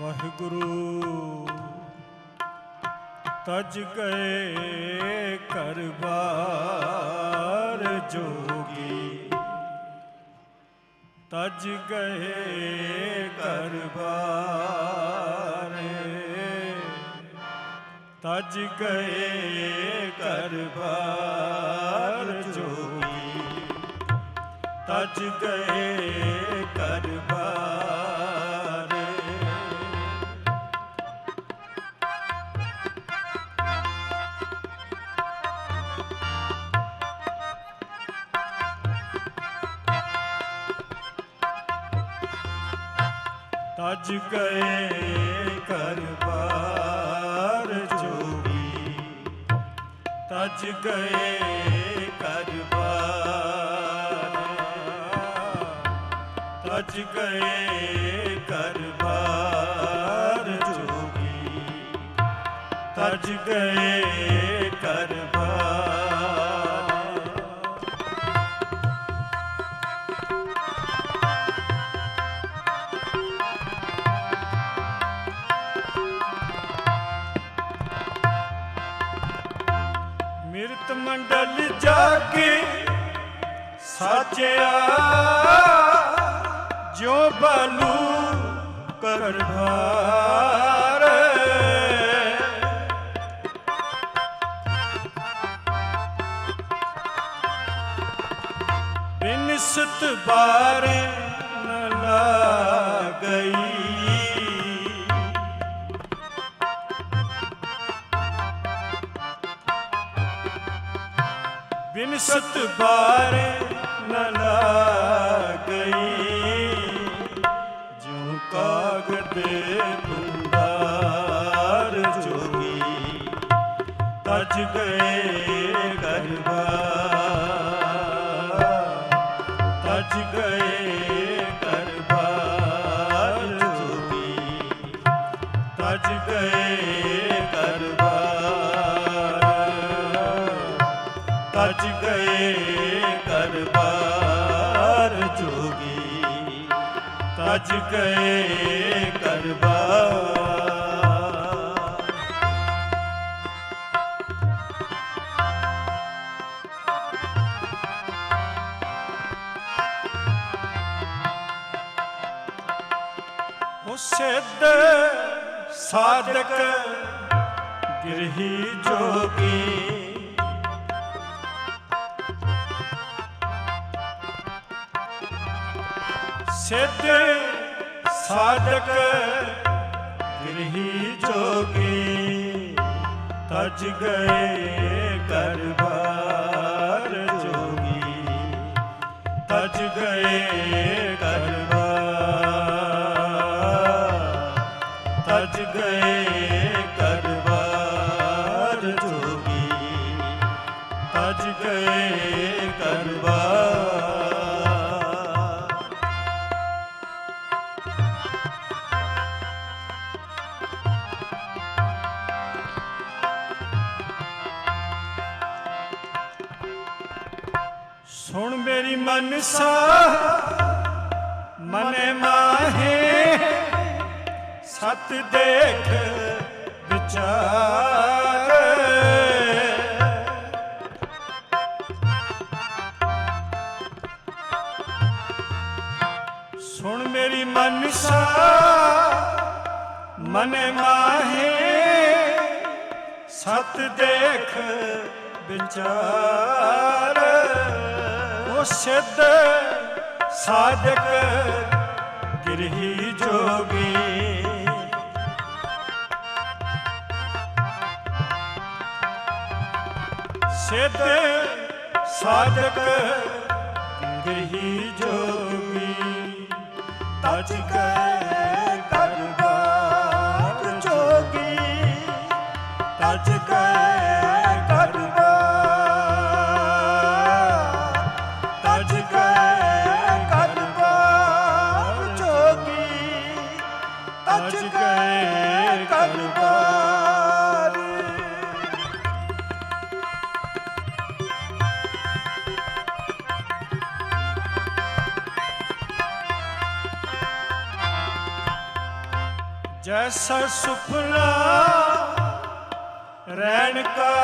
ਵਾਹਿਗੁਰੂ। ਤਜ ਗਏ ਘਰ ਬਾਰ ਜੋਗੀ। ਤਜ ਗਏ ਘਰ ਬਾਰ ਤਜ ਗਏ ਘਰ ਬਾਰ ਜੋਗੀ। ਤਜ ਗਏ ਘਰ ਤਜ ਗਏ ਕਰ ਬਾਰ ਜੋਗੀ। ਤਜ ਗਏ ਘਰ ਬਾਰ। ਤਜ ਗਏ ਘਰ ਬਾਰ ਜੋਗੀ। ਤਜ ਗਏ ਘਰ ਬਾਰ। ਸਾਚਿਆ ਜੋ ਬਾਲੂ ਕਰਭਾਰ ਬਿਨਸਤ ਬਾਰੇ ਨ ਗਈ ਬਿਨਸਤ ਬਾਰੇ ਨ ਗਈ ਜਿਉ ਕਾਗਦ ਪੁੰਦਾਰ ਜੋਗੀ ਤਜ ਗਏ ਗਰਬਾਰ ਤਜ ਗਏ ਤਜ ਗਏ ਕਰਬਾਰ ਸਿੱਧ ਸਾਧਕ ਗਿਰਹੀ ਜੋਗੀ। ਸਿੱਧ ਸਾਧਕ ਗ੍ਰਹੀ ਜੋਗੀ, ਤਜ ਗਏ ਕਰਬਾਰ ਜੋਗੀ। ਤਜ ਗਏ ਕਰਬਾਰ, ਤਜ ਗਏ ਕਰਬਾਰ ਜੋਗੀ। ਤਜ ਗਏ ਕਰਬਾਰ ਸੁਣ ਮੇਰੀ ਮਨਸਾ, ਮਨੇ ਮਾਹੇ, ਸਤ ਦੇਖ ਵਿਚਾਰ। ਸੁਣ ਮੇਰੀ ਮਨਸਾ, ਮਨੇ ਮਾਹੇ, ਸਤ ਦੇਖ ਵਿਚਾਰ। ਉਹ ਸਿੱਧ ਸਾਧਕ ਗਿਰਹੀ ਜੋਗੀ। ਸਿੱਧ ਸਾਧਕ ਗਿਰਹੀ ਜੋਗੀ ਤਜ ਗਏ ਤਜ ਗਏ ਕਰਬਾਰ ਜੈਸਾ ਸੁਪਨਾ ਰਹਿਣ ਕਾ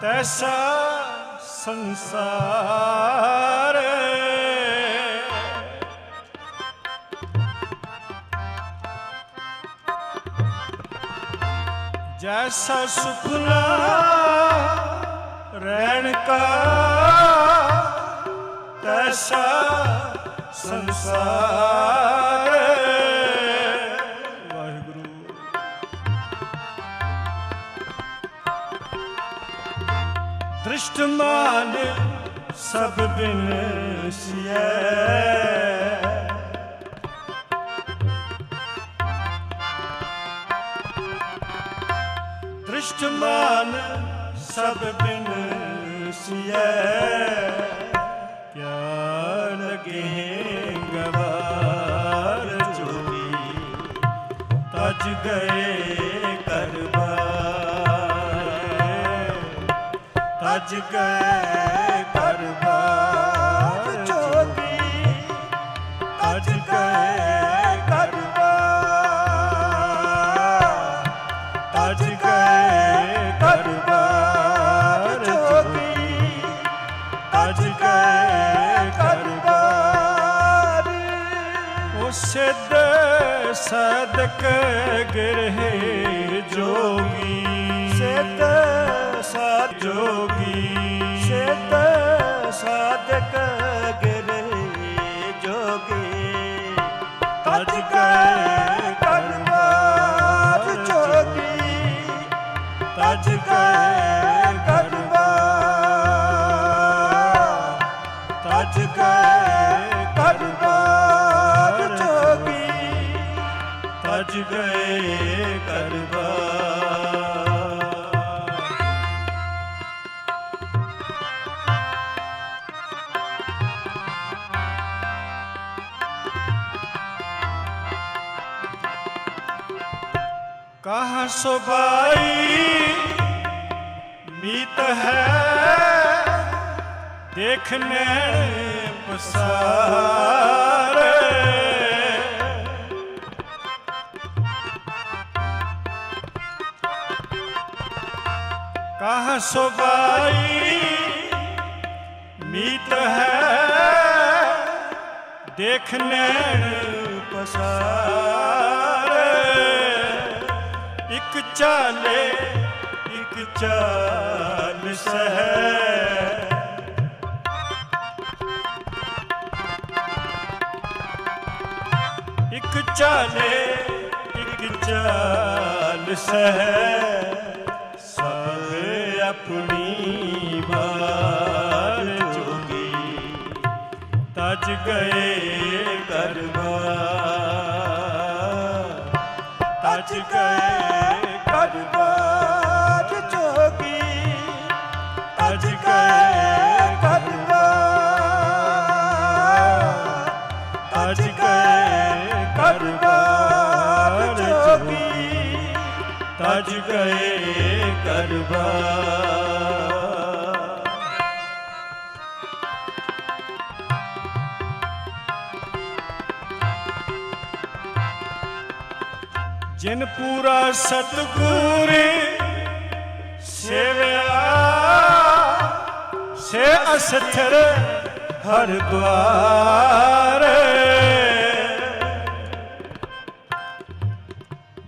ਤੈਸਾ ਸੰਸਾਰ। ਜੈਸਾ ਸੁਪਨਾ ਰਹਿਣ ਕਾ ਤੈਸਾ ਸੰਸਾਰ। ਵਾਹਿਗੁਰੂ। ਦ੍ਰਿਸ਼ਟਮਾਨ ਸਭ ਬਿਨ ਦ੍ਰਿਸ਼ਟਮਾਨ ਸਭ ਬਿਨ ਸਿਐ। ਕਿਆ ਲਗੇ ਗਵਾਰ ਜੋਗੀ ਤਜ ਗਏ ਕਰਬਾਰ। ਤਜ ਗਏ ਗਿਰਹਿ ਜੋਗੀ। ਸਿੱਧ ਸਾਧ ਜੋਗੀ। ਸਿੱਧ ਸਾਧਕ ਗਿਰੇ ਜੋਗੀ। ਤਜ ਗਏ ਕਰਵਾਰ ਜੋਗੀ। ਤਜ ਗਏ ਕਰਵਾਰ ਤਜ ਗਏ ਤਜ ਗਏ ਕਰਬਾਰ ਕਹਾਂ ਸੁਬਾਈ ਮੀਤ ਹੈ ਦੇਖਨੇ ਪਸਾਰ ਕਹਾਂ ਸੁਬਾਈ ਮੀਤ ਹੈ। ਦੇਖਨੇ ਪਸਾਰ। ਇੱਕ ਚਾਲੇ, ਇੱਕ ਚਾਲ ਸਹਿ। ਇੱਕ ਚਾਲੇ, ਇੱਕ ਚਾਲ ਸਹਿ। ਗਏ ਕਰਬਾਰ ਤਜ ਗਏ ਕਰਵਾਰ ਜੋਗੀ ਤਜ ਜਿਨ ਪੂਰਾ ਸਤਗੁਰ ਸੇਵਿਆ, ਸੇ ਅਸਥਰ ਹਰ ਦੁਆਰ।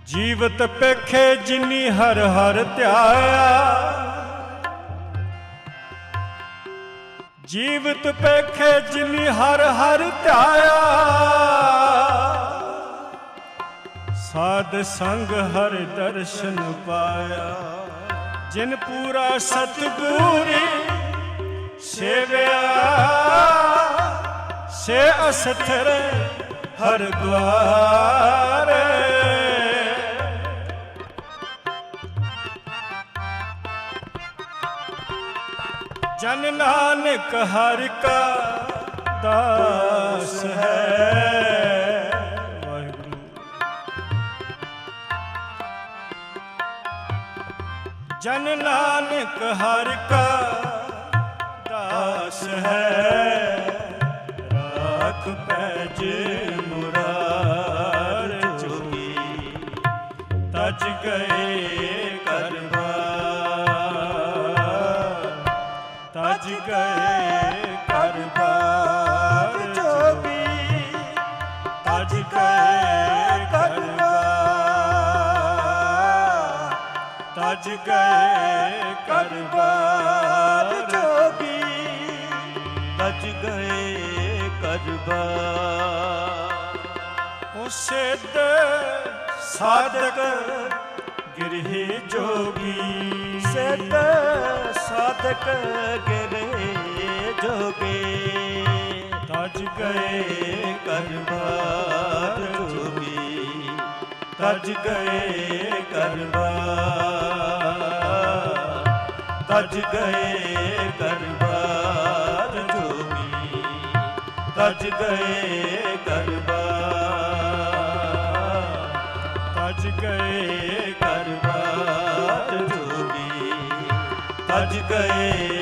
ਜੀਵਤ ਪੇਖੇ ਜਿਨੀ ਹਰ ਹਰ ਧਿਆਇਆ। ਜੀਵਤ ਪੇਖੇ ਜਿਨੀ ਹਰ ਹਰ ਧਿਆਇਆ। ਸਾਧ ਸੰਗ ਹਰ ਦਰਸ਼ਨ ਪਾਇਆ। ਜਿਨ ਪੂਰਾ ਸਤਗੁਰੀ ਸੇਵਿਆ, ਸੇ ਅਸਥਰ ਹਰ ਦੁਆਰ ਜਨ ਨਾਨਕ ਹਰ ਕਾ ਦਾਸ ਹੈ। ਜਨ ਨਾਨਕ ਹਰ ਕਾ ਦਾਸ ਹੈ। ਰਾਖ ਪੈਜ ਮੁਰਾਰ ਚੁਕੀ ਤਜ ਗਏ ਤਜ ਗਏ, ਕਰਬਾਰ ਜੋਗੀ। ਤਜ ਗਏ ਕਰਬਾਰ। ਉਹ ਸਿੱਧ ਸਾਧਕ ਗਿਰਹੀ ਜੋਗੀ। ਸਿੱਧ ਸਾਧਕ ਗਿਰੇ ਜੋਗੇ। ਤਜ ਗਏ ਕਰਬਾਰ ਜੋਗੀ। ਤਜ ਗਏ ਕਰਵਾ। ਤਜ ਗਏ ਕਰਬਾਰ ਜੋਗੀ ਤਜ ਗਏ ਕਰਬਾਰ ਤਜ ਗਏ ਕਰਬਾਰ ਜੋਗੀ ਤਜ ਗਏ